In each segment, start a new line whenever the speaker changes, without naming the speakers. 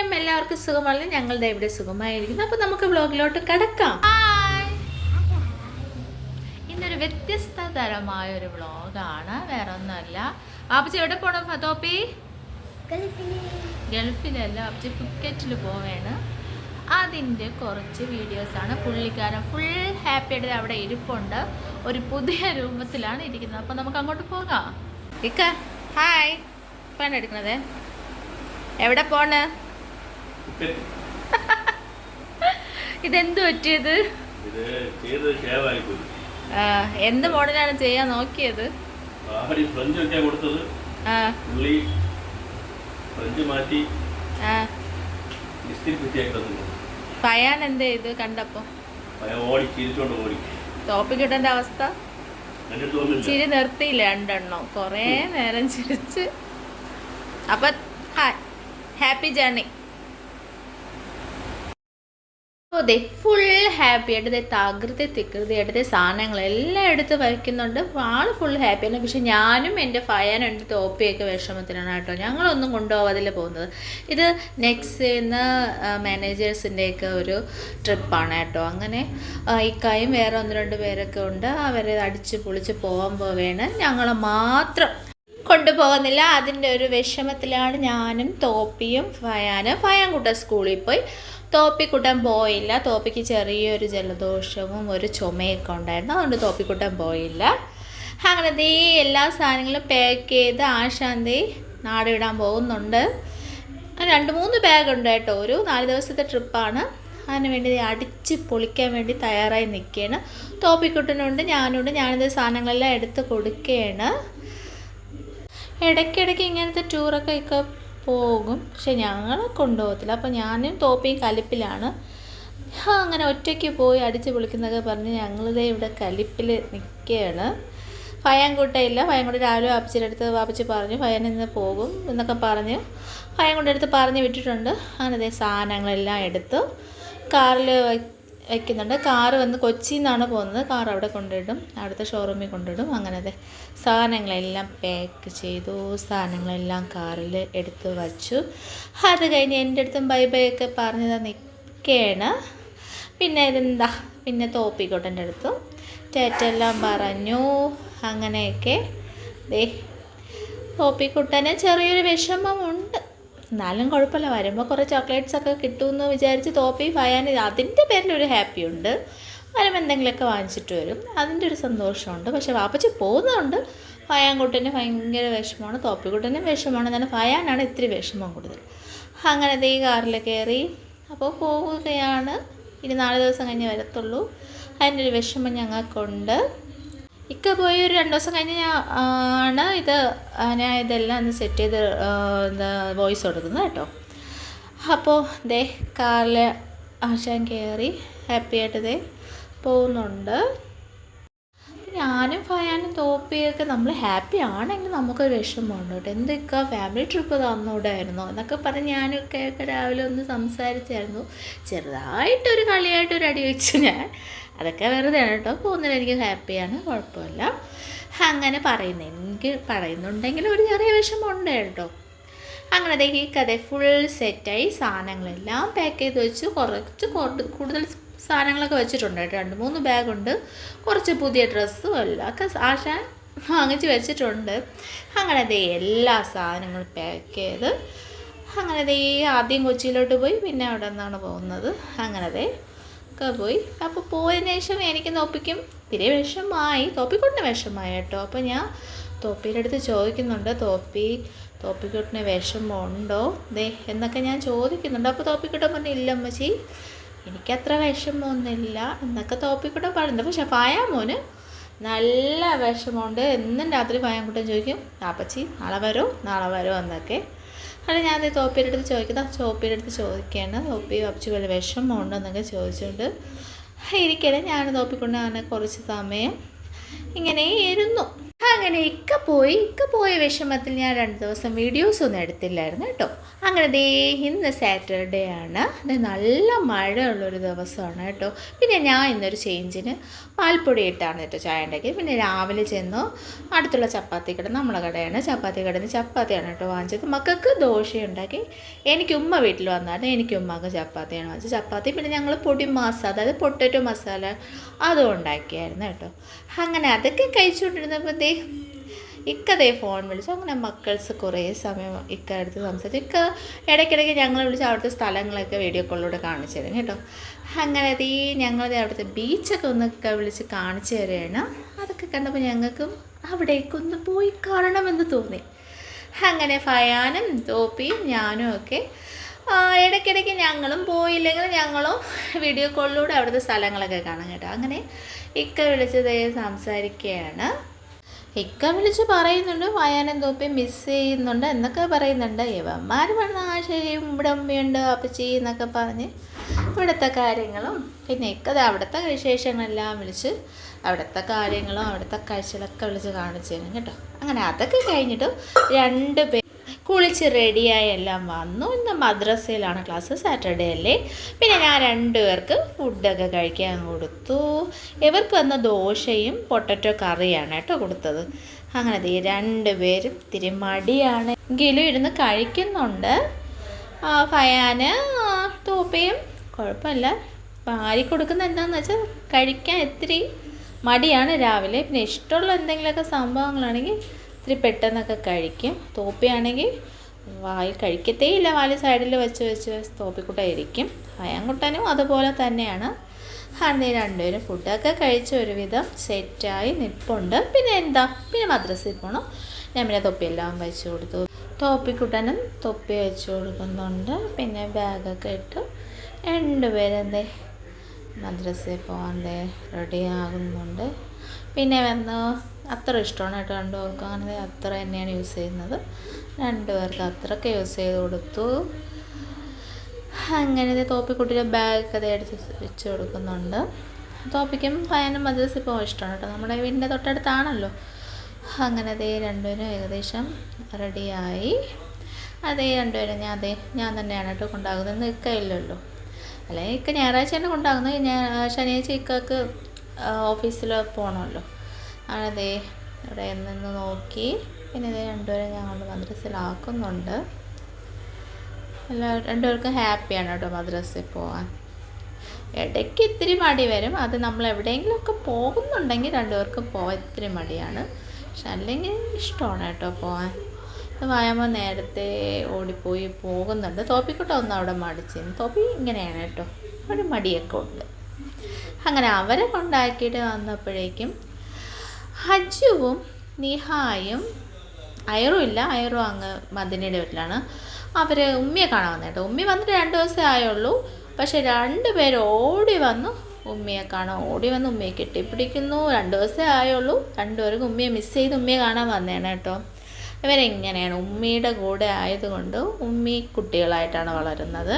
സംശയം എല്ലാവർക്കും സുഖമല്ല ഞങ്ങളുടെ ഇവിടെ സുഖമായിരിക്കുന്നു. അപ്പൊ നമുക്ക് വ്ലോഗിലോട്ട് കിടക്കാം. ഇന്നൊരു വ്യത്യസ്ത തരമായ ഒരു വ്ലോഗാണ്. വേറെ ഒന്നുമല്ല ആപ്പച്ചി എവിടെ പോണം ഫതോപ്പി ഗൾഫിലല്ല? ആപ്പച്ചി ഫുക്കറ്റിൽ പോവേണ്. അതിന്റെ കുറച്ച് വീഡിയോസാണ്. പുള്ളിക്കാരൻ ഫുൾ ഹാപ്പി ആയിട്ട് അവിടെ ഇരിപ്പുണ്ട്. ഒരു പുതിയ രൂപത്തിലാണ് ഇരിക്കുന്നത്. അപ്പോൾ നമുക്ക് അങ്ങോട്ട് പോകാം. ഇക്ക ഹായ് എടുക്കണത് എവിടെ പോണ്? ഇതെന്ത് പറ്റിയത്? എന്ത് മോഡലാണ് ചെയ്യാൻ നോക്കിയത്?
ഫ്രഞ്ച് കൊടുത്തത്. പുള്ളി ഫ്രഞ്ച് മാറ്റി
പയാൻ എന്ത് ചെയ്തു കണ്ടപ്പോ?
ടോപ്പ് ഓടി
അവസ്ഥ? ചിരി നിർത്തിയില്ല രണ്ടെണ്ണം. കുറേ നേരം ചിരിച്ച്. അപ്പൊ ഹാപ്പി ജേർണി. അതെ ഫുൾ ഹാപ്പി ആയിട്ട് ദേ തകൃതി തികൃതി ആയിട്ട് സാധനങ്ങൾ എല്ലാം എടുത്ത് വയ്ക്കുന്നുണ്ട്. ആൾ ഫുൾ ഹാപ്പിയാണ് പക്ഷെ ഞാനും എന്റെ ഫയാനും എന്റെ തോപ്പിയൊക്കെ വിഷമത്തിലാണ് കേട്ടോ. ഞങ്ങളൊന്നും കൊണ്ടുപോകാതില്ല പോകുന്നത്. ഇത് നെക്സ്റ്റ് ഇന്ന് മാനേജേഴ്സിന്റെയൊക്കെ ഒരു ട്രിപ്പാണ് കേട്ടോ. അങ്ങനെ ഇക്കായും വേറെ ഒന്ന് രണ്ട് പേരൊക്കെ ഉണ്ട്. അവരെ അടിച്ച് പൊളിച്ച് പോകാൻ പോവേണ് ഞങ്ങൾ മാത്രം കൊണ്ടുപോകുന്നില്ല. അതിന്റെ ഒരു വിഷമത്തിലാണ് ഞാനും തോപ്പിയും ഫയാനും. ഫയാൻകുട്ട സ്കൂളിൽ പോയി. തോപ്പിക്കുട്ടൻ പോയില്ല. തോപ്പിക്ക് ചെറിയൊരു ജലദോഷവും ഒരു ചുമയൊക്കെ ഉണ്ടായിരുന്നു. അതുകൊണ്ട് തോപ്പിക്കുട്ടൻ പോയില്ല. അങ്ങനെ ദേ എല്ലാ സാധനങ്ങളും പാക്ക് ചെയ്ത് ആശാന്തി നാട് വിടാൻ പോകുന്നുണ്ട്. രണ്ട് മൂന്ന് ബാഗ് ഉണ്ട് കേട്ടോ. ഒരു നാല് ദിവസത്തെ ട്രിപ്പാണ് അതിന് വേണ്ടി അടിച്ച് പൊളിക്കാൻ വേണ്ടി തയ്യാറായി നിൽക്കുകയാണ്. തോപ്പിക്കുട്ടനുണ്ട് ഞാനുണ്ട്. ഞാനിത് സാധനങ്ങളെല്ലാം എടുത്ത് കൊടുക്കുകയാണ്. ഇടയ്ക്കിടയ്ക്ക് ഇങ്ങനത്തെ ടൂറൊക്കെ ഒക്കെ പോകും. പക്ഷെ ഞങ്ങളെ കൊണ്ടുപോകത്തില്ല. അപ്പോൾ ഞാനും തോപ്പിയും കലിപ്പിലാണ്. അങ്ങനെ ഒറ്റയ്ക്ക് പോയി അടിച്ച് പൊളിക്കുന്നതൊക്കെ പറഞ്ഞ് ഞങ്ങളിതേ ഇവിടെ കലിപ്പിൽ നിൽക്കുകയാണ്. ഭയങ്കൂട്ടയില്ല ഭയങ്കൂട്ട രാവിലെ വാപ്പച്ചിയുടെ അടുത്ത് വാപ്പച്ചി പറഞ്ഞു ഭയൻ ഇന്ന് പോകും എന്നൊക്കെ പറഞ്ഞു. ഭയംകുട്ട അടുത്ത് പറഞ്ഞ് വിട്ടിട്ടുണ്ട്. അങ്ങനെ സാധനങ്ങളെല്ലാം എടുത്ത് കാറിൽ വയ്ക്കുന്നുണ്ട് കാറ് വന്ന് കൊച്ചിയിൽ നിന്നാണ് പോകുന്നത്. കാർ അവിടെ കൊണ്ടിടും അടുത്ത ഷോറൂമിൽ കൊണ്ടിടും അങ്ങനെ അതെ. സാധനങ്ങളെല്ലാം പാക്ക് ചെയ്തു. സാധനങ്ങളെല്ലാം കാറിൽ എടുത്ത് വച്ചു. അത് കഴിഞ്ഞ് എന്റെ അടുത്തും ബൈ ബൈ ഒക്കെ പറഞ്ഞത് നിൽക്കുകയാണ് പിന്നെ ഇതെന്താ? പിന്നെ തോപ്പിക്കോട്ടന്റെ അടുത്തും. ചേറ്റെല്ലാം പറഞ്ഞു. അങ്ങനെയൊക്കെ. ദേ തോപ്പിക്കുട്ടന് ചെറിയൊരു വിഷമമുണ്ട്. എന്നാലും കുഴപ്പമില്ല. വരുമ്പോൾ കുറേ ചോക്ലേറ്റ്സ് ഒക്കെ കിട്ടുമെന്ന് വിചാരിച്ച് തോപ്പി ഭയാൻ അതിന്റെ ഒരു ഹാപ്പി ഉണ്ട്. വരുമ്പോൾ എന്തെങ്കിലുമൊക്കെ വാങ്ങിച്ചിട്ട് വരും. അതിന്റെ ഒരു സന്തോഷമുണ്ട്. പക്ഷേ വാപ്പച്ചി പോകുന്നതുകൊണ്ട് ഫയാൻകുട്ടന് ഭയങ്കര വിഷമമാണ്. തോപ്പിക്കുട്ടനും വിഷമമാണ്. എന്നാലും ഫയാനാണ് ഇത്തിരി വിഷമം കൂടുതൽ. അങ്ങനെ ഈ കാറിൽ കയറി. അപ്പോൾ പോവുകയാണ്. ഇനി നാല് ദിവസം കഴിഞ്ഞ് വരത്തുള്ളൂ. അതിന്റെ ഒരു വിഷമം ഞങ്ങൾക്കുണ്ട്. ഇക്ക പോയി ഒരു രണ്ട് ദിവസം കഴിഞ്ഞ് ഞാൻ ആണ് ഇത് ഞാൻ ഇതെല്ലാം ഒന്ന് സെറ്റ് ചെയ്ത് എന്താ വോയിസ് കൊടുക്കുന്നത് കേട്ടോ. അപ്പോൾ ദേ കാറിൽ ആശാൻ കയറി ഹാപ്പി ആയിട്ട് ദേ പോകുന്നുണ്ട്. ഞാനും ഫയാനും തോപ്പിയൊക്കെ നമ്മൾ ഹാപ്പി ആണെങ്കിൽ നമുക്കൊരു വിഷമമുണ്ട് കേട്ടോ. എന്തൊക്കെ ഫാമിലി ട്രിപ്പ് തന്നൂടായിരുന്നോ? എന്നൊക്കെ പറഞ്ഞ് ഞാനൊക്കെ രാവിലെ ഒന്ന് സംസാരിച്ചായിരുന്നു. ചെറുതായിട്ടൊരു കളിയായിട്ടൊരു അടി വെച്ചു ഞാൻ അതൊക്കെ വെറുതെ ആണ് കേട്ടോ. പോകുന്നതിൽ എനിക്ക് ഹാപ്പിയാണ് കുഴപ്പമില്ല. അങ്ങനെ പറയുന്നത് എനിക്ക് പറയുന്നുണ്ടെങ്കിൽ ഒരു ചെറിയ വിഷമമുണ്ട് കേട്ടോ. അങ്ങനെ ഈ കഥ ഫുൾ സെറ്റായി സാധനങ്ങളെല്ലാം പാക്ക് ചെയ്ത് വെച്ച്. കുറച്ച് കൂടുതൽ സാധനങ്ങളൊക്കെ വെച്ചിട്ടുണ്ട് കേട്ടോ. രണ്ട് മൂന്ന് ബാഗുണ്ട് കുറച്ച് പുതിയ ഡ്രസ്സും എല്ലാം ഒക്കെ ആശാൻ വാങ്ങിച്ച് വെച്ചിട്ടുണ്ട്. അങ്ങനെ ദേ എല്ലാ സാധനങ്ങളും പാക്ക് ചെയ്ത് അങ്ങനെ ദേ ആദ്യം കൊച്ചിയിലോട്ട് പോയി. പിന്നെ അവിടെ നിന്നാണ് പോകുന്നത്. അങ്ങനെ ദേ ഒക്കെ പോയി. അപ്പോൾ പോയതിന് ശേഷം എനിക്ക് തോപ്പിക്കും തിരി വിഷമായി. തോപ്പിക്കൂട്ടിന് വിഷമായി കേട്ടോ. അപ്പോൾ ഞാൻ തോപ്പിയുടെ അടുത്ത് ചോദിക്കുന്നുണ്ട് തോപ്പി തോപ്പിക്കുട്ടിന് വിഷമമുണ്ടോ ദേ എന്നൊക്കെ ഞാൻ ചോദിക്കുന്നുണ്ട്. അപ്പോൾ തോപ്പിക്കുട്ടൻ പറഞ്ഞു ഇല്ല അമ്മച്ചി എനിക്കത്ര വിഷമമൊന്നുമില്ല എന്നൊക്കെ തോപ്പിക്കുട്ടൻ പറയുന്നുണ്ട്. പക്ഷെ പായാമോന് നല്ല വിഷമമുണ്ട്. എന്നും രാത്രി പായാൻകുട്ടൻ ചോദിക്കും അപ്പച്ചി നാളെ വരോ നാളെ വരോ എന്നൊക്കെ അത് ഞാൻ തോപ്പിയുടെ അടുത്ത് ചോദിക്കുന്നത് ചോപ്പിയുടെ അടുത്ത് ചോദിക്കുകയാണ്. തോപ്പി അപ്പച്ചി വല്ല വിഷമമുണ്ടോ എന്നൊക്കെ ചോദിച്ചുകൊണ്ട് ഇരിക്കണേ ഞാൻ തോപ്പിക്കൊണ്ട് അങ്ങനെ കുറച്ച് സമയം ഇങ്ങനെ ഇരുന്നു. അങ്ങനെ ഇക്ക പോയി ഇക്ക പോയ വിഷമത്തിൽ ഞാൻ രണ്ട് ദിവസം വീഡിയോസ് ഒന്നും എടുത്തില്ലായിരുന്നു കേട്ടോ. അങ്ങനെ ദേ ഇന്ന് സാറ്റർഡേ ആണ്. നല്ല മഴയുള്ളൊരു ദിവസമാണ് കേട്ടോ. പിന്നെ ഞാൻ ഇന്നൊരു ചേഞ്ചിന് പാൽപ്പൊടി ഇട്ടാണ് കേട്ടോ ചായ ഉണ്ടാക്കിയത്. പിന്നെ രാവിലെ ചെന്നു അടുത്തുള്ള ചപ്പാത്തി കട നമ്മളെ കടയാണ്. ചപ്പാത്തി കടയിൽ ചപ്പാത്തിയാണ് കേട്ടോ വാങ്ങിച്ചത്. മക്കൾക്ക് ദോശ ഉണ്ടാക്കി. എനിക്ക് ഉമ്മ വീട്ടിൽ വന്നായിരുന്നു. എനിക്ക് ഉമ്മക്ക് ചപ്പാത്തിയാണ് വാങ്ങിച്ചത്. ചപ്പാത്തി പിന്നെ ഞങ്ങൾ പൊടി മസാല അതായത് പൊട്ടറ്റോ മസാല അതും ഉണ്ടാക്കിയായിരുന്നു കേട്ടോ. അങ്ങനെ അതൊക്കെ കഴിച്ചുകൊണ്ടിരുന്നപ്പോൾ ദേ ഇക്കതേ ഫോൺ വിളിച്ചു. അങ്ങനെ മക്കൾസ് കുറേ സമയം ഇക്ക അടുത്ത് സംസാരിച്ചു. ഇക്ക ഇടയ്ക്കിടയ്ക്ക് ഞങ്ങൾ വിളിച്ച് അവിടുത്തെ സ്ഥലങ്ങളൊക്കെ വീഡിയോ കോളിലൂടെ കാണിച്ചു തരും കേട്ടോ. അങ്ങനെ ഈ ഞങ്ങൾ അവിടുത്തെ ബീച്ചൊക്കെ ഒന്ന് ഇക്ക വിളിച്ച് കാണിച്ചു തരുകയാണ് അതൊക്കെ കണ്ടപ്പോൾ ഞങ്ങൾക്കും അവിടേക്കൊന്ന് പോയി കാണണമെന്ന് തോന്നി. അങ്ങനെ ഫയാനും തോപ്പിയും ഞാനും ഒക്കെ ഇടയ്ക്കിടയ്ക്ക് ഞങ്ങളും പോയില്ലെങ്കിൽ ഞങ്ങളും വീഡിയോ കോളിലൂടെ അവിടുത്തെ സ്ഥലങ്ങളൊക്കെ കാണാം കേട്ടോ. അങ്ങനെ ഇക്ക വിളിച്ചത് സംസാരിക്കുകയാണ്. ഇക്ക വിളിച്ച് പറയുന്നുണ്ട് വായാനം തോപ്പി മിസ് ചെയ്യുന്നുണ്ട് എന്നൊക്കെ പറയുന്നുണ്ട്. ഇവന്മാർ വന്ന ആശയും ഇവിടെ ഉമ്മയുണ്ട് അപ്പച്ചി എന്നൊക്കെ പറഞ്ഞ് ഇവിടുത്തെ കാര്യങ്ങളും. പിന്നെ ഇക്കത് അവിടുത്തെ വിശേഷങ്ങളെല്ലാം വിളിച്ച് അവിടുത്തെ കാര്യങ്ങളും അവിടുത്തെ കാഴ്ചകളൊക്കെ വിളിച്ച് കാണിച്ചു തരും കേട്ടോ. അങ്ങനെ അതൊക്കെ കഴിഞ്ഞിട്ട് രണ്ട് പേർ കുളിച്ച് റെഡിയായി എല്ലാം വന്നു. ഇന്ന് മദ്രസയിലാണ് ക്ലാസ് സാറ്റർഡേ അല്ലേ? പിന്നെ ഞാൻ രണ്ടുപേർക്ക് ഫുഡൊക്കെ കഴിക്കാൻ കൊടുത്തു. ഇവർക്ക് വന്ന ദോശയും പൊട്ടറ്റോ കറിയാണ് കേട്ടോ കൊടുത്തത്. അങ്ങനെ ദേ രണ്ടുപേരും ഇത്തിരി മടിയാണ്. എങ്കിലും ഇരുന്ന് കഴിക്കുന്നുണ്ട്. ഫയാന് തോപ്പയും കുഴപ്പമില്ല. വാരി കൊടുക്കുന്ന എന്താണെന്ന് വെച്ചാൽ കഴിക്കാൻ ഇത്തിരി മടിയാണ് രാവിലെ. പിന്നെ ഇഷ്ടമുള്ള എന്തെങ്കിലുമൊക്കെ സംഭവങ്ങളാണെങ്കിൽ ഇത്തിരി പെട്ടെന്നൊക്കെ കഴിക്കും. തോപ്പിയാണെങ്കിൽ വായി കഴിക്കത്തേ ഇല്ല വാൽ സൈഡിൽ വെച്ച് വെച്ച് തോപ്പിക്കുട്ടായിരിക്കും. അയാൻകുട്ടനും അതുപോലെ തന്നെയാണ്. അന്ന് രണ്ടുപേരും ഫുഡൊക്കെ കഴിച്ച് ഒരുവിധം സെറ്റായി നിൽപ്പുണ്ട് പിന്നെ എന്താ? പിന്നെ മദ്രസയിൽ പോകണം ഞാൻ പിന്നെ തൊപ്പിയെല്ലാം വെച്ച് കൊടുത്തു. തോപ്പിക്കുട്ടനും തൊപ്പി വെച്ച് കൊടുക്കുന്നുണ്ട്. പിന്നെ ബാഗൊക്കെ ഇട്ട്. രണ്ടുപേരെന്തേ മദ്രസയിൽ പോകാൻ റെഡി ആകുന്നുണ്ട്. പിന്നെ വന്ന് അത്ര ഇഷ്ടമാണ് കേട്ടോ രണ്ടുപേർക്കും. അങ്ങനെ അത്ര തന്നെയാണ് യൂസ് ചെയ്യുന്നത്. രണ്ടുപേർക്ക് അത്രയൊക്കെ യൂസ് ചെയ്ത് കൊടുത്തു. അങ്ങനെ തോപ്പിക്കുട്ടിയുടെ ബാഗൊക്കെ അത് എടുത്ത് വെച്ച് കൊടുക്കുന്നുണ്ട്. തോപ്പിക്കും ഫയനും മദ്രസയിൽ പോകാൻ ഇഷ്ടമാണ് കേട്ടോ. നമ്മുടെ വീടിന്റെ തൊട്ടടുത്താണല്ലോ. അങ്ങനെ അതേ രണ്ടുപേരും ഏകദേശം റെഡിയായി അതേ രണ്ടുപേരും ഞാൻ അതേ ഞാൻ തന്നെയാണ് കേട്ടോ കൊണ്ടാകുന്നത്. നിൽക്കയില്ലല്ലോ അല്ലെങ്കിൽ ഇക്ക ഞായറാഴ്ച തന്നെ കൊണ്ടാകുന്നത്. ഞാൻ ശനിയാഴ്ച ഇക്കക്ക് ഓഫീസിൽ പോകണമല്ലോ അതെ ഇവിടെ നിന്ന് നോക്കി. പിന്നെ ഇത് രണ്ടുപേരും ഞങ്ങൾ മദ്രസിലാക്കുന്നുണ്ട് മദ്രസയിലാക്കുന്നുണ്ട് എല്ലാ രണ്ടുപേർക്കും ഹാപ്പിയാണ് കേട്ടോ മദ്രസയിൽ പോകാൻ ഇടയ്ക്ക് ഇത്തിരി മടി വരും. അത് നമ്മൾ എവിടെയെങ്കിലുമൊക്കെ പോകുന്നുണ്ടെങ്കിൽ രണ്ടുപേർക്കും പോകാൻ ഇത്തിരി മടിയാണ്. പക്ഷെ അല്ലെങ്കിൽ ഇഷ്ടമാണ് കേട്ടോ പോകാൻ വായമ്മ നേരത്തെ ഓടിപ്പോയി പോകുന്നുണ്ട്. തോപ്പിക്കുട്ട അവിടെ മടിച്ചിരുന്നു തോപ്പി ഇങ്ങനെയാണ് കേട്ടോ. ഒരു മടിയൊക്കെ ഉണ്ട്. അങ്ങനെ അവരെ കൊണ്ടാക്കിയിട്ട് വന്നപ്പോഴേക്കും ഹജ്ജുവും നിഹായും അയറും ഇല്ല അയറും അങ്ങ് മദിനയുടെ വീട്ടിലാണ്. അവർ ഉമ്മിയെ കാണാൻ വന്നിട്ട് ഉമ്മി വന്നിട്ട് രണ്ട് ദിവസമേ ആയുള്ളൂ. പക്ഷെ രണ്ട് പേര് ഓടി വന്നു ഉമ്മിയെ കാണാൻ ഓടി വന്ന് ഉമ്മയെ കെട്ടിപ്പിടിക്കുന്നു. രണ്ട് ദിവസമേ ആയുള്ളൂ. രണ്ടുപേർക്കും ഉമ്മിയെ മിസ് ചെയ്ത് ഉമ്മയെ കാണാൻ വന്നതാണ് കേട്ടോ. ഇവരെങ്ങനെയാണ്? ഉമ്മിയുടെ കൂടെ ആയതുകൊണ്ട് ഉമ്മി കുട്ടികളായിട്ടാണ് വളരുന്നത്.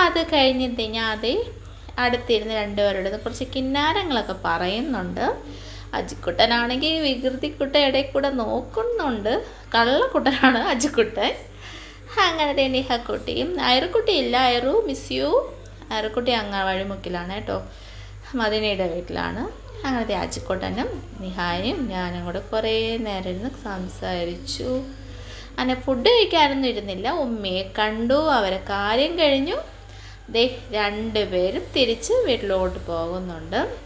അത് കഴിഞ്ഞിട്ട് ഞാൻ അത് അടുത്തിരുന്ന് രണ്ടുപേരുടെ കുറച്ച് കിന്നാരങ്ങളൊക്കെ പറയുന്നുണ്ട്. അജിക്കുട്ടനാണെങ്കിൽ വികൃതിക്കുട്ട ഇടയിൽ കൂടെ നോക്കുന്നുണ്ട്. കള്ളക്കുട്ടനാണ് അജിക്കുട്ടൻ. അങ്ങനെ നിഹക്കുട്ടിയും. അയറുക്കുട്ടി ഇല്ല. അയറു മിസ് യു അയറുക്കുട്ടി അങ്ങ് വഴിമുക്കിലാണ് കേട്ടോ. മദിനയുടെ വീട്ടിലാണ്. അങ്ങനത്തെ അജിക്കുട്ടനും നിഹായും ഞാനും കൂടെ കുറേ നേരം ഇരുന്ന് സംസാരിച്ചു. അങ്ങനെ ഫുഡ് കഴിക്കാനൊന്നും ഇരുന്നില്ല. ഉമ്മയെ കണ്ടു. അവരെ കാര്യം കഴിഞ്ഞു. ദേ രണ്ടുപേരും തിരിച്ച് വീട്ടിലോട്ട് പോകുന്നുണ്ട്.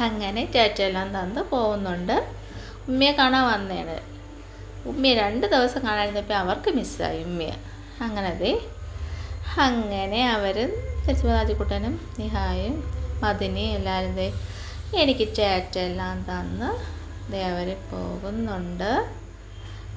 അങ്ങനെ ടാറ്റയെല്ലാം തന്ന് പോകുന്നുണ്ട്. ഉമ്മയെ കാണാൻ വന്നതാണ് ഉമ്മയെ രണ്ട് ദിവസം കാണാതിരുന്നപ്പോൾ അവർക്ക് മിസ്സായി ഉമ്മയെ. അങ്ങനെ ദേ അങ്ങനെ അവർ തിരുച്ചുമതാജിക്കുട്ടനും നിഹായും മദിനിയും എല്ലാവരും എനിക്ക് ടാറ്റ എല്ലാം തന്ന് ദേ അവർ പോകുന്നുണ്ട്.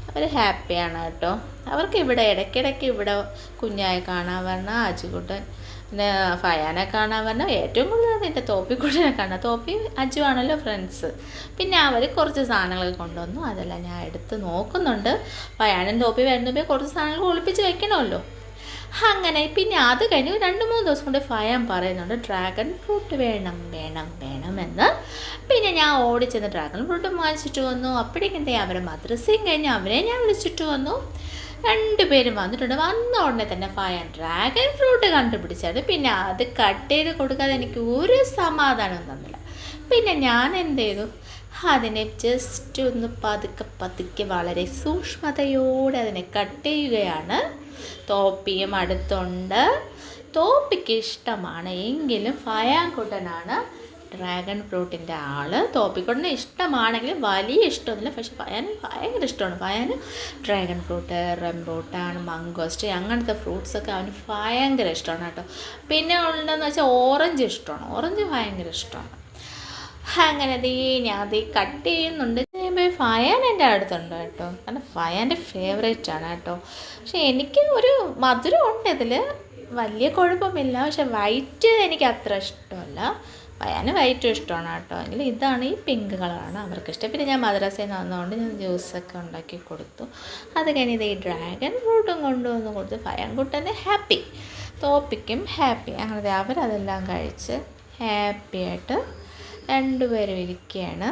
അവർ ഹാപ്പിയാണ് കേട്ടോ. അവർക്ക് ഇവിടെ ഇടയ്ക്കിടയ്ക്ക് ഇവിടെ കുഞ്ഞായി കാണാൻ വരണം അജുകുട്ടൻ പിന്നെ ഫയാനെ കാണാൻ വരണം. ഏറ്റവും കൂടുതൽ എന്റെ തോപ്പിക്കുട്ടനെ കാണാം. തോപ്പി അജു ആണല്ലോ ഫ്രണ്ട്സ് പിന്നെ അവർ കുറച്ച് സാധനങ്ങൾ കൊണ്ടുവന്നു. അതെല്ലാം ഞാൻ എടുത്ത് നോക്കുന്നുണ്ട്. ഫയാനും തോപ്പി വരുന്നപ്പോൾ കുറച്ച് സാധനങ്ങൾ ഒളിപ്പിച്ച് വെക്കണമല്ലോ. അങ്ങനെ പിന്നെ അത് കഴിഞ്ഞ് രണ്ട് മൂന്ന് ദിവസം കൊണ്ട് ഫയാൻ പറയുന്നുണ്ട് ഡ്രാഗൺ ഫ്രൂട്ട് വേണം വേണം വേണമെന്ന് പിന്നെ ഞാൻ ഓടിച്ചെന്ന് ഡ്രാഗൺ ഫ്രൂട്ട് വാങ്ങിച്ചിട്ട് വന്നു. അപ്പോഴേക്കും അവരെ മദ്രസയും കഴിഞ്ഞ് അവരെ ഞാൻ വിളിച്ചിട്ട് വന്നു. രണ്ടുപേരും വന്നിട്ടുണ്ട്. വന്ന ഉടനെ തന്നെ ഫയൻ ഡ്രാഗൺ ഫ്രൂട്ട് കണ്ടുപിടിച്ചത് പിന്നെ അത് കട്ട് ചെയ്ത് കൊടുക്കാതെ എനിക്ക് ഒരു സമാധാനവും തന്നില്ല. പിന്നെ ഞാൻ എന്ത് ചെയ്തു? അതിനെ ജസ്റ്റ് ഒന്ന് പതുക്കെ പതുക്കെ വളരെ സൂക്ഷ്മതയോടെ അതിനെ കട്ട് ചെയ്യുകയാണ്. തോപ്പിയും അടുത്തുണ്ട്. തോപ്പിക്ക് ഇഷ്ടമാണ് എങ്കിലും ഫയാൻകുട്ടനാണ് ഡ്രാഗൺ ഫ്രൂട്ടിന്റെ ആൾ. തോപ്പിക്കുട്ടന് ഇഷ്ടമാണെങ്കിലും വലിയ ഇഷ്ടമൊന്നുമില്ല. പക്ഷെ ഫയാൻ ഭയങ്കര ഇഷ്ടമാണ്. ഫയാന് ഡ്രാഗൺ ഫ്രൂട്ട് റംബൂട്ടാൻ മംഗോസ്റ്റ് അങ്ങനത്തെ ഫ്രൂട്ട്സൊക്കെ അവന് ഭയങ്കര ഇഷ്ടമാണ് കേട്ടോ. പിന്നെ ഉള്ളതെന്ന് വെച്ചാൽ ഓറഞ്ച് ഇഷ്ടമാണ്. ഓറഞ്ച് ഭയങ്കര ഇഷ്ടമാണ്. അങ്ങനെ ദീ ഞാൻ ദീ കട്ട് ചെയ്യുന്നുണ്ട്. ചെയ്യുമ്പോൾ ഫയാൻ എന്റെ അടുത്തുണ്ട് കേട്ടോ. കാരണം ഫയാന്റെ ഫേവറേറ്റ് ആണ് കേട്ടോ. പക്ഷെ എനിക്ക് ഒരു മധുരം ഉണ്ട് ഇതിൽ വലിയ കുഴപ്പമില്ല. പക്ഷെ വൈറ്റ് എനിക്ക് അത്ര ഇഷ്ടമല്ല. ഫയാന് വൈറ്റ് ഇഷ്ടമാണ് കേട്ടോ. എങ്കിൽ ഇതാണ് ഈ പിങ്ക് കളറാണ് അവർക്ക് ഇഷ്ടം പിന്നെ ഞാൻ മദ്രാസയിൽ നിന്ന് വന്നതുകൊണ്ട് ഞാൻ ജ്യൂസൊക്കെ ഉണ്ടാക്കി കൊടുത്തു. അത് കഴിഞ്ഞ് ഇത് ഈ ഡ്രാഗൺ ഫ്രൂട്ടും കൊണ്ടുവന്ന് കൊടുത്തു. ഫയാൻ കുട്ടന്റെ ഹാപ്പി തോപ്പിക്കും ഹാപ്പി അങ്ങനെ അവരതെല്ലാം കഴിച്ച് ഹാപ്പിയായിട്ട് രണ്ടുപേരും ഇരിക്കുകയാണ്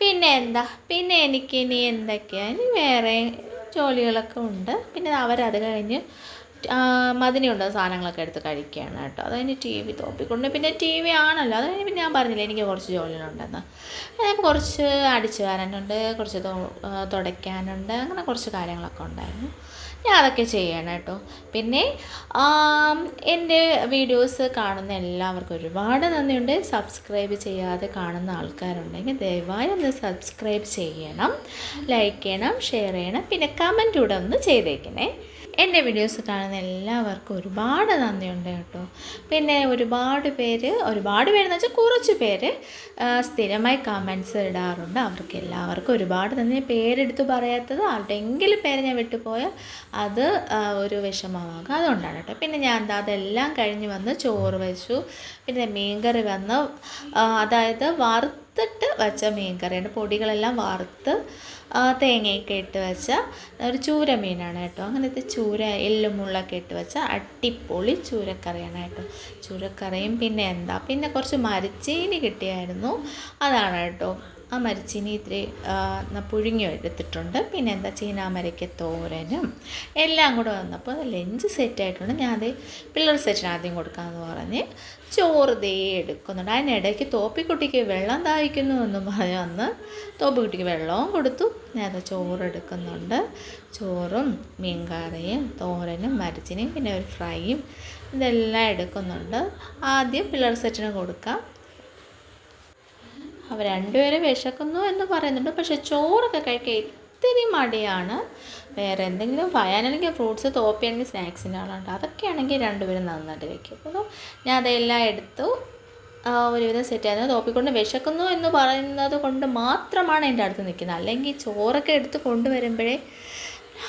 പിന്നെ എന്താ പിന്നെ എനിക്ക് ഇനി എന്തൊക്കെയാണ് ഇനി വേറെ ജോലികളൊക്കെ ഉണ്ട്. പിന്നെ അവരത് കഴിഞ്ഞ് മതിനുണ്ട് സാധനങ്ങളൊക്കെ എടുത്ത് കഴിക്കുകയാണ് കേട്ടോ. അതുകഴിഞ്ഞ് ടി വി തോപ്പിക്കൊണ്ട്. പിന്നെ ടി വി ആണല്ലോ. അത് കഴിഞ്ഞ് പിന്നെ ഞാൻ പറഞ്ഞില്ല എനിക്ക് കുറച്ച് ജോലികളുണ്ടെന്ന്. ഞാൻ കുറച്ച് അടിച്ചു വരാനുണ്ട് കുറച്ച് തുടയ്ക്കാനുണ്ട് അങ്ങനെ കുറച്ച് കാര്യങ്ങളൊക്കെ ഉണ്ടായിരുന്നു. ഞാൻ അതൊക്കെ ചെയ്യണം കേട്ടോ. പിന്നെ എന്റെ വീഡിയോസ് കാണുന്ന എല്ലാവർക്കും ഒരുപാട് നന്ദിയുണ്ട്. സബ്സ്ക്രൈബ് ചെയ്യാതെ കാണുന്ന ആൾക്കാരുണ്ടെങ്കിൽ ദയവായി ഒന്ന് സബ്സ്ക്രൈബ് ചെയ്യണം. ലൈക്ക് ചെയ്യണം ഷെയർ ചെയ്യണം. പിന്നെ കമന്റ് കൂടെ ഒന്ന് ചെയ്തേക്കണേ. എന്റെ വീഡിയോസ് കാണുന്ന എല്ലാവർക്കും ഒരുപാട് നന്ദിയുണ്ട് കേട്ടോ. പിന്നെ ഒരുപാട് പേര് ഒരുപാട് പേരെന്ന് വെച്ചാൽ കുറച്ച് പേര് സ്ഥിരമായി കമൻസ് ഇടാറുണ്ട്. അവർക്ക് എല്ലാവർക്കും ഒരുപാട് നന്ദി. പേരെടുത്ത് പറയാത്തത് ആരുടെയെങ്കിലും പേര് ഞാൻ വിട്ടുപോയാൽ അത് ഒരു വിഷമമാകും. അതുകൊണ്ടാണ് കേട്ടോ. പിന്നെ ഞാൻ എന്താ അതെല്ലാം കഴിഞ്ഞ് വന്ന് ചോറ് വെച്ചു. പിന്നെ മീൻകറി വന്ന് അതായത് അതായത് വറുത്തിട്ട് വെച്ച മീൻകറിയാണ് പൊടികളെല്ലാം വറുത്ത് തേങ്ങയൊക്കെ ഇട്ട് വെച്ച ഒരു ചൂര മീനാണ് കേട്ടോ. അങ്ങനത്തെ ചൂര എല്ലും മുള്ളൊക്കെ ഇട്ട് വെച്ച അട്ടിപ്പൊളി ചൂരക്കറിയാണ് കേട്ടോ. ചൂരക്കറിയും പിന്നെ എന്താ? പിന്നെ കുറച്ച് മരച്ചീനി കിട്ടിയായിരുന്നു. അതാണ് കേട്ടോ. ആ മരച്ചീനി ഇത്തിരി പുഴുങ്ങി എടുത്തിട്ടുണ്ട് പിന്നെ എന്താ ചീനാമരയ്ക്ക് തോരനും എല്ലാം കൂടെ വന്നപ്പോൾ ലഞ്ച് സെറ്റായിട്ടുണ്ട് ഞാൻ അത് പിള്ളേർ സെറ്റിന് ആദ്യം കൊടുക്കാമെന്ന് പറഞ്ഞ് ചോറ് ദേ എടുക്കുന്നുണ്ട്. അതിനിടയ്ക്ക് തോപ്പിക്കുട്ടിക്ക് വെള്ളം ദാഹിക്കുന്നു എന്നും പറഞ്ഞ് വന്ന് തോപ്പിക്കുട്ടിക്ക് വെള്ളവും കൊടുത്തു. ഞാൻ ചോറ് എടുക്കുന്നുണ്ട്. ചോറും മീൻകറിയും തോരനും മരിച്ചിനും പിന്നെ ഒരു ഫ്രൈയും ഇതെല്ലാം എടുക്കുന്നുണ്ട്. ആദ്യം പിള്ളേർ സെറ്റിന് കൊടുക്കാം. അവർ രണ്ടുപേരും വിശക്കുന്നു എന്ന് പറയുന്നുണ്ട്. പക്ഷെ ചോറൊക്കെ കഴിക്കാൻ ഇത്തിരി മടിയാണ്. വേറെ എന്തെങ്കിലും ഭയാനാണെങ്കിൽ ഫ്രൂട്ട്സ് തോപ്പിയാണെങ്കിൽ സ്നാക്സിന്റെ ആളുണ്ട്. അതൊക്കെയാണെങ്കിൽ രണ്ടുപേരും നന്നായിട്ട് കഴിക്കും അപ്പോൾ ഞാൻ അതെല്ലാം എടുത്തു. ഒരുവിധം സെറ്റ് ആയിരുന്നു. തോപ്പിക്കൊണ്ട് വിശക്കുന്നു എന്ന് പറയുന്നത് കൊണ്ട് മാത്രമാണ് എന്റെ അടുത്ത് നിൽക്കുന്നത്. അല്ലെങ്കിൽ ചോറൊക്കെ എടുത്ത് കൊണ്ടുവരുമ്പോഴേ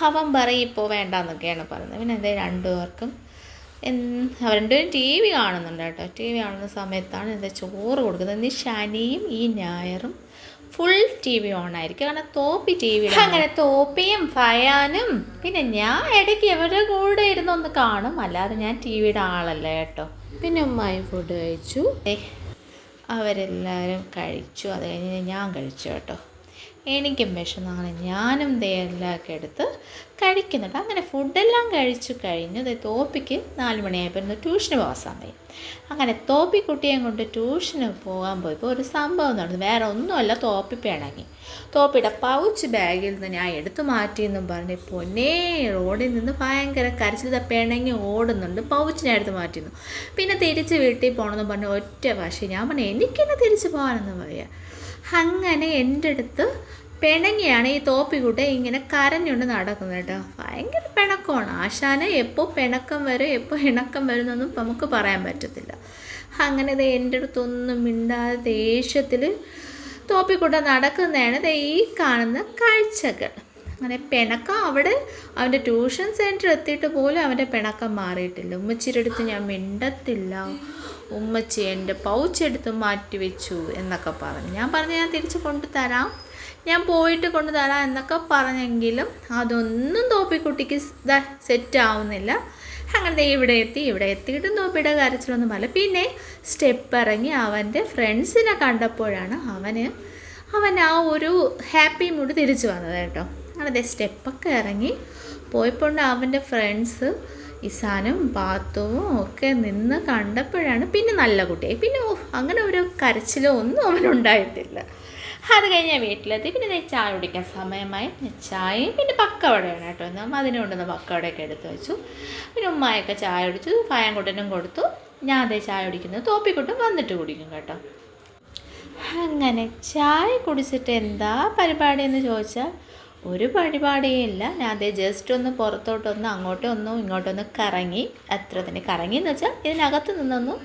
അവൻ പറയും ഇപ്പോൾ വേണ്ടെന്നൊക്കെയാണ് പറയുന്നത് പിന്നെ എന്തേ രണ്ടുപേർക്കും അവർ രണ്ടുപേരും ടി വി കാണുന്നുണ്ട് കേട്ടോ. ടി വി കാണുന്ന സമയത്താണ് എന്താ ചോറ് കൊടുക്കുന്നത്. ഇനി ശനിയും ഈ ഞായറും ഫുൾ ടി വി ഓൺ ആയിരിക്കും. കാരണം തോപ്പി ടി വി അങ്ങനെ തോപ്പിയും ഫയാനും പിന്നെ ഞാൻ ഇടയ്ക്ക് ഇവരുടെ കൂടെ ഇരുന്ന് ഒന്ന് കാണും. അല്ലാതെ ഞാൻ ടി വിയുടെ ആളല്ല കേട്ടോ. പിന്നെ ഉമ്മായി ഫുഡ് കഴിച്ചു. അവരെല്ലാവരും കഴിച്ചു. അത് കഴിഞ്ഞ് ഞാൻ കഴിച്ചു കേട്ടോ. എനിക്കും വിഷമാണ് ഞാനും ദയെല്ലാമൊക്കെ എടുത്ത് കഴിക്കുന്നുണ്ട്. അങ്ങനെ ഫുഡെല്ലാം കഴിച്ചു കഴിഞ്ഞ് തോപ്പിക്ക് നാല് മണിയായപ്പോൾ ട്യൂഷന് പോകാൻ സമയം. അങ്ങനെ തോപ്പി കുട്ടിയെയും കൊണ്ട് ട്യൂഷന് പോകാൻ പോയപ്പോൾ ഒരു സംഭവം നടന്നു. വേറെ ഒന്നുമല്ല തോപ്പി പിണങ്ങി. തോപ്പിയുടെ പൗച്ച് ബാഗിൽ നിന്ന് ഞാൻ എടുത്തു മാറ്റിയെന്നും പറഞ്ഞ് പൊന്നേ റോഡിൽ നിന്ന് ഭയങ്കര കരച്ചിൽ പിണങ്ങി ഓടുന്നുണ്ട്. പൗച്ചിനെ എടുത്ത് മാറ്റിയിരുന്നു പിന്നെ തിരിച്ച് വീട്ടിൽ പോകണമെന്ന് പറഞ്ഞ് ഒറ്റ പക്ഷേ ഞാൻ പറഞ്ഞു എനിക്കെന്നെ തിരിച്ച് പോകാനെന്ന് പറയാം അങ്ങനെ എന്റെ അടുത്ത് പിണങ്ങിയാണ് ഈ തോപ്പി കൂട്ടെ ഇങ്ങനെ കരഞ്ഞുകൊണ്ട് നടക്കുന്നത് കേട്ടോ. ഭയങ്കര പിണക്കമാണ്. ആശാന് എപ്പോൾ പിണക്കം വരും എപ്പോൾ ഇണക്കം വരുന്നൊന്നും നമുക്ക് പറയാൻ പറ്റത്തില്ല. അങ്ങനെ ഇത് എന്റെ അടുത്തൊന്നും മിണ്ടാതെ ദേഷ്യത്തിൽ തോപ്പിക്കുട്ട നടക്കുന്നതാണ് ഈ കാണുന്ന കാഴ്ചകൾ. അങ്ങനെ പിണക്കം അവിടെ അവന്റെ ട്യൂഷൻ സെന്റർ എത്തിയിട്ട് പോലും അവന്റെ പിണക്കം മാറിയിട്ടില്ല. ഉമ്മച്ചിയുടെ അടുത്ത് ഞാൻ മിണ്ടത്തില്ല. ഉമ്മച്ചി എന്റെ പൗച്ച് എടുത്ത് മാറ്റി വെച്ചു എന്നൊക്കെ പറഞ്ഞു. ഞാൻ പറഞ്ഞു ഞാൻ തിരിച്ച് കൊണ്ടുതരാം. ഞാൻ പോയിട്ട് കൊണ്ടുതരാം എന്നൊക്കെ പറഞ്ഞെങ്കിലും അതൊന്നും തോപ്പിക്കുട്ടിക്ക് സെറ്റ് ആവുന്നില്ല. അങ്ങനെ ഇവിടെ എത്തി. ഇവിടെ എത്തിയിട്ടും തോപ്പിയുടെ കരച്ചിലൊന്നും അല്ല പിന്നെ സ്റ്റെപ്പ് ഇറങ്ങി അവന്റെ ഫ്രണ്ട്സിനെ കണ്ടപ്പോഴാണ് അവന് അവൻ ആ ഒരു ഹാപ്പി മൂഡ് തിരിച്ചു വന്നത് കേട്ടോ. അങ്ങനെ സ്റ്റെപ്പൊക്കെ ഇറങ്ങി പോയപ്പോണ്ട് അവന്റെ ഫ്രണ്ട്സ് ഇസാനും പാത്തുവും ഒക്കെ നിന്ന് കണ്ടപ്പോഴാണ് പിന്നെ നല്ല കുട്ടിയായി. പിന്നെ അങ്ങനെ ഒരു കരച്ചിലോ ഒന്നും അവനുണ്ടായിട്ടില്ല അത് കഴിഞ്ഞ് വീട്ടിലെത്തി. പിന്നെ ചായ കുടിക്കാൻ സമയമായി. ചായയും പിന്നെ പക്കവടയാണ് കേട്ടോ. എന്നാൽ അതിനുകൊണ്ടുവന്ന പക്കവടയൊക്കെ എടുത്ത് വെച്ചു. പിന്നെ ഉമ്മായൊക്കെ ചായ കുടിച്ചു. പായംകുട്ടനും കൊടുത്തു. ഞാൻ അതേ ചായ കുടിക്കുന്നത് തോപ്പിക്കുട്ടും വന്നിട്ട് കുടിക്കും കേട്ടോ. അങ്ങനെ ചായ കുടിച്ചിട്ട് എന്താ പരിപാടി എന്ന് ചോദിച്ചാൽ ഒരു പരിപാടിയും ഇല്ല. ഞാൻ അതേ ജസ്റ്റ് ഒന്ന് പുറത്തോട്ടൊന്ന് അങ്ങോട്ടൊന്നും ഇങ്ങോട്ടൊന്ന് കറങ്ങി അത്ര തന്നെ കറങ്ങി എന്ന് വെച്ചാൽ ഇതിനകത്ത് നിന്നൊന്നും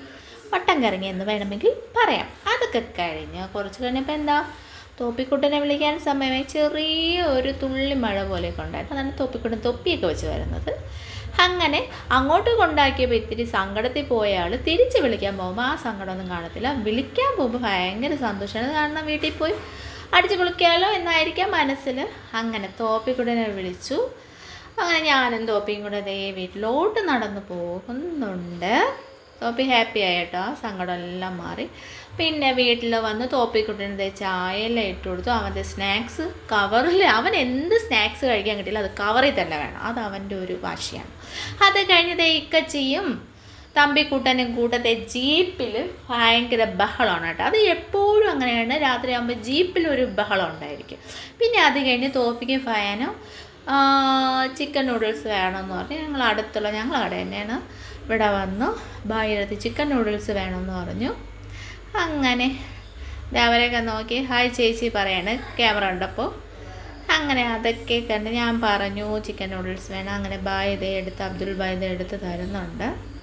വട്ടം കറങ്ങി എന്ന് വേണമെങ്കിൽ പറയാം. അതൊക്കെ കഴിഞ്ഞ് കുറച്ച് കഴിഞ്ഞപ്പോൾ എന്താ തോപ്പിക്കുട്ടനെ വിളിക്കാൻ സമയമായി. ചെറിയ ഒരു തുള്ളി മഴ പോലെയൊക്കെ ഉണ്ടായിരുന്നു. അതാണ് തോപ്പിക്കുട്ടൻ തൊപ്പിയൊക്കെ വെച്ച് വരുന്നത്. അങ്ങനെ അങ്ങോട്ട് കൊണ്ടാക്കിയപ്പോൾ ഇത്തിരി സങ്കടത്തിൽ പോയ ആൾ തിരിച്ച് വിളിക്കാൻ പോകുമ്പോൾ ആ സങ്കടമൊന്നും കാണത്തില്ല. വിളിക്കാൻ പോകുമ്പോൾ ഭയങ്കര സന്തോഷമാണ് കാരണം വീട്ടിൽ പോയി അടിച്ച് വിളിക്കാമല്ലോ എന്നായിരിക്കാം മനസ്സിൽ അങ്ങനെ തോപ്പിക്കുടനെ വിളിച്ചു. അങ്ങനെ ഞാനും തോപ്പിയും കൂടെ അതേ വീട്ടിലോട്ട് നടന്നു പോകുന്നുണ്ട്. തോപ്പി ഹാപ്പി ആയിട്ടോ സങ്കടമെല്ലാം മാറി. പിന്നെ വീട്ടിൽ വന്ന് തോപ്പിക്കുട്ടന് ദേ ചായയെല്ലാം ഇട്ട് കൊടുത്തു. അവന്റെ സ്നാക്സ് കവറിൽ അവൻ എന്ത് സ്നാക്സ് കഴിക്കാൻ കിട്ടിയില്ല അത് കവറിൽ തന്നെ വേണം. അത് അവന്റെ ഒരു വാശിയാണ്. അത് കഴിഞ്ഞ് ദേ ഇക്കച്ചിയും തമ്പിക്കുട്ടനും കൂട്ടത്തെ ജീപ്പിൽ ഭയങ്കര ബഹളമാണ് കേട്ടോ. അത് എപ്പോഴും അങ്ങനെയാണ്. രാത്രിയാകുമ്പോൾ ജീപ്പിൽ ഒരു ബഹളം ഉണ്ടായിരിക്കും. പിന്നെ അത് കഴിഞ്ഞ് തോപ്പിക്കും ഫയാനും ചിക്കൻ നൂഡിൽസ് വേണമെന്ന് പറഞ്ഞ്. ഞങ്ങൾ അടുത്തുള്ള ഞങ്ങൾ അവിടെ തന്നെയാണ്. ഇവിടെ വന്നു. ബായിരത്തി ചിക്കൻ നൂഡിൽസ് വേണമെന്ന് പറഞ്ഞു. അങ്ങനെ അവരെയൊക്കെ നോക്കി ഹായ് ചേച്ചി പറയാണ്. ക്യാമറ ഉണ്ടപ്പോൾ അങ്ങനെ അതൊക്കെ കണ്ട് ഞാൻ പറഞ്ഞു ചിക്കൻ നൂഡിൽസ് വേണം. അങ്ങനെ ബായ് ഇതേ എടുത്ത് അബ്ദുൽ ബായ് ഇതേ എടുത്ത് തരുന്നുണ്ട്.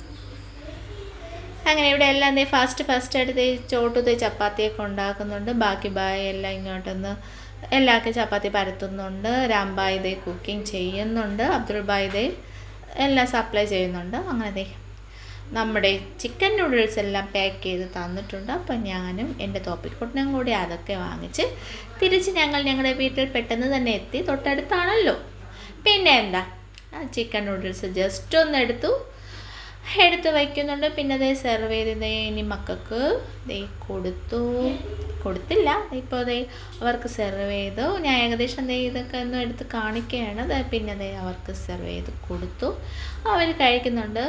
അങ്ങനെ ഇവിടെ എല്ലാം ഫാസ്റ്റ് ഫാസ്റ്റ് ഫസ്റ്റ് എടുത്ത് ചോട്ടു ചപ്പാത്തിയൊക്കെ ഉണ്ടാക്കുന്നുണ്ട്. ബാക്കി ബായ് എല്ലാം ഇങ്ങോട്ടൊന്ന് എല്ലാവർക്കും ചപ്പാത്തി പരത്തുന്നുണ്ട്. രാംബായ് ദേ കുക്കിംഗ് ചെയ്യുന്നുണ്ട്. അബ്ദുൾ ബായ് ദേ എല്ലാം സപ്ലൈ ചെയ്യുന്നുണ്ട്. അങ്ങനെ ദേ നമ്മുടെ ചിക്കൻ നൂഡിൽസ് എല്ലാം പാക്ക് ചെയ്ത് തന്നിട്ടുണ്ട്. അപ്പം ഞാനും എന്റെ തോപ്പിക്കുട്ടനും കൂടി അതൊക്കെ വാങ്ങിച്ച് തിരിച്ച് ഞങ്ങൾ ഞങ്ങളുടെ വീട്ടിൽ പെട്ടെന്ന് തന്നെ എത്തി. തൊട്ടടുത്താണല്ലോ. പിന്നെ എന്താ? ചിക്കൻ നൂഡിൽസ് ജസ്റ്റ് ഒന്ന് എടുത്തു. എടുത്ത് വയ്ക്കുന്നുണ്ട്. പിന്നെ അതേ സെർവ് ചെയ്ത് ഇനി മക്കൾക്ക് ദേ കൊടുത്തു. കൊടുത്തില്ല. ഇപ്പോൾ അതേ അവർക്ക് സെർവ് ചെയ്തു. ഞാൻ ഏകദേശം ദേ ഇതൊക്കെ ഒന്ന് എടുത്ത് കാണിക്കുകയാണ്. പിന്നെ അതേ അവർക്ക് സെർവ് ചെയ്ത് കൊടുത്തു. അവർ കഴിക്കുന്നുണ്ട്.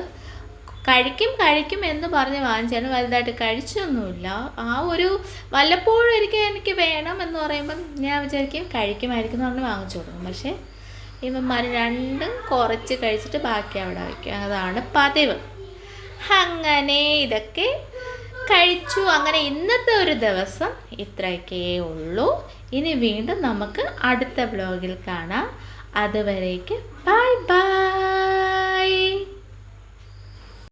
കഴിക്കും കഴിക്കും എന്ന് പറഞ്ഞ് വാങ്ങിച്ചാണ് വലുതായിട്ട് കഴിച്ചൊന്നുമില്ല. ആ ഒരു വല്ലപ്പോഴും എനിക്ക് എനിക്ക് വേണം എന്ന് പറയുമ്പം ഞാൻ വിചാരിക്കും കഴിക്കുമായിരിക്കും എന്ന് പറഞ്ഞ് വാങ്ങിച്ചു കൊടുക്കും. പക്ഷേ ഇവന്മാർ രണ്ടും കുറച്ച് കഴിച്ചിട്ട് ബാക്കി അവിടെ വയ്ക്കും അതാണ് പതിവ്. അങ്ങനെ ഇതൊക്കെ കഴിച്ചു. അങ്ങനെ ഇന്നത്തെ ഒരു ദിവസം ഇത്രയൊക്കെ ഉള്ളൂ. ഇനി വീണ്ടും നമുക്ക് അടുത്ത വ്ലോഗിൽ കാണാം. അതുവരേക്ക് ബൈ ബൈ.